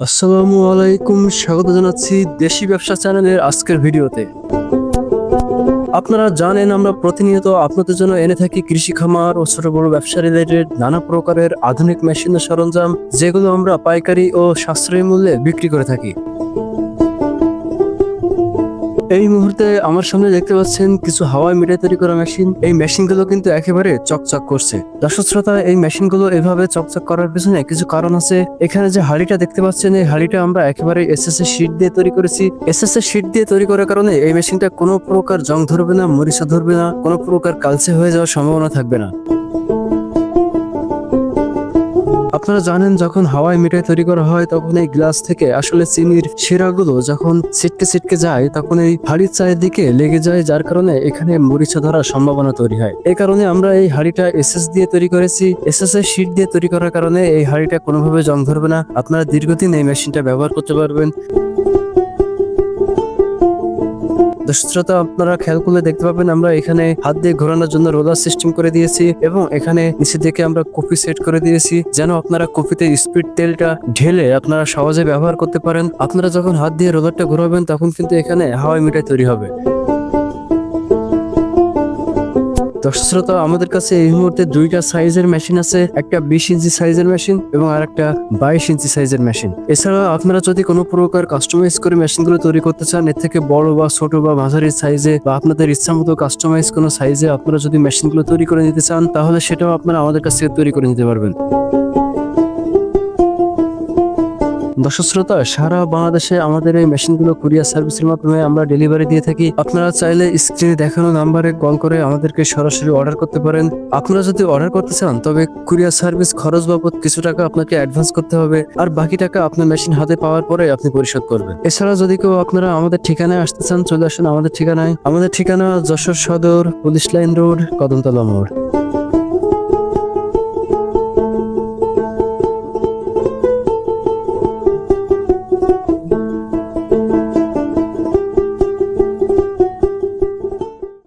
আসসালামু আলাইকুম, স্বাগত জানাচ্ছি দেশি ব্যবসা চ্যানেলের আজকের ভিডিওতে। আপনারা জানেন আমরা প্রতিনিয়ত আপনাদের জন্য এনে থাকি কৃষি খামার ও ছোট বড় ব্যবসা রিলেটেড নানা প্রকারের আধুনিক মেশিন সরঞ্জাম, যেগুলো আমরা পাইকারি ও সাশ্রয়ী মূল্যে বিক্রি করে থাকি। এই মুহূর্তে আমার সামনে দেখতে পাচ্ছেন কিছু হাওয়াই মিঠাই তৈরি করা মেশিন এই মেশিনগুলো কিন্তু একেবারে চকচক করছে। দর্শক শ্রোতা, এই মেশিনগুলো এভাবে চকচক করার পিছনে কিছু কারণ আছে। এখানে যে হাড়িটা দেখতে পাচ্ছেন, এই হাড়িটা আমরা একেবারে এসএস এর শীট দিয়ে তৈরি করেছি। এসএস এর শীট দিয়ে তৈরি করার কারণে এই মেশিনটা কোনো প্রকার জং ধরবে না, মরিচা ধরবে না, কোনো প্রকার কালচে হয়ে যাওয়ার সম্ভাবনা থাকবে না। আপনারা জানেন, যখন হাওয়ায় মিঠাই তৈরি করা হয়, তখন এই গ্লাস থেকে আসলে চিনির শিরাগুলো যখন ছিটকে ছিটকে যায়, তখন এই হাড়ির চায়ের দিকে লেগে যায়, যার কারণে এখানে মরিচা ধরার সম্ভাবনা তৈরি হয়। এই কারণে আমরা এই হাড়িটা এসএস দিয়ে তৈরি করেছি। এসএস এর শীট দিয়ে তৈরি করার কারণে এই হাড়িটা কোনোভাবে জং ধরবে না। আপনারা দীর্ঘদিন এই মেশিনটা ব্যবহার করতে পারবেন। দর্শকশ্রোতা আপনারা খেয়াল করলে দেখতে পাবেন, আমরা এখানে হাত দিয়ে ঘোরানোর জন্য রোলার সিস্টেম করে দিয়েছি এবং এখানে নিচে দিকে আমরা কপি সেট করে দিয়েছি যেন আপনারা কপিতে স্পিড তেলটা ঢেলে আপনারা সহজে ব্যবহার করতে পারেন। আপনারা যখন হাত দিয়ে রোলারটা ঘোরাবেন, তখন কিন্তু এখানে হাওয়াই মিঠাই তৈরি হবে। দর্শক শ্রোতা আমাদের কাছে এই মুহূর্তে দুইটা সাইজের মেশিন আছে, একটা বিশ ইঞ্চি সাইজের মেশিন এবং আরেকটা বাইশ ইঞ্চি সাইজের মেশিন। এছাড়া আপনারা যদি কোনো প্রকার কাস্টমাইজ করে মেশিনগুলো তৈরি করতে চান, এর থেকে বড় বা ছোট বা মাঝারি সাইজে বা আপনাদের ইচ্ছা মতো কাস্টমাইজ কোনো সাইজে আপনারা যদি মেশিনগুলো তৈরি করে নিতে চান, তাহলে সেটাও আপনারা আমাদের কাছ থেকে তৈরি করে নিতে পারবেন। দর্শক শ্রোতা সারা বাংলাদেশে আমাদের এই মেশিনগুলো কুরিয়ার সার্ভিসের মাধ্যমে আমরা ডেলিভারি দিয়ে থাকি। আপনারা চাইলে স্ক্রিনে দেখানো নাম্বারে কল করে আমাদেরকে সরাসরি অর্ডার করতে পারেন। আপনারা যদি অর্ডার করতে চান, তবে কুরিয়ার সার্ভিস খরচ বাবদ কিছু টাকা আপনাকে অ্যাডভান্স করতে হবে আর বাকি টাকা আপনার মেশিন হাতে পাওয়ার পরে আপনি পরিশোধ করবেন। এছাড়া যদি কেউ আপনারা আমাদের ঠিকানায় আসতে চান, চলে আসুন আমাদের ঠিকানায়। আমাদের ঠিকানা যশোর সদর, পুলিশ লাইন রোড, কদমতলা মোড়।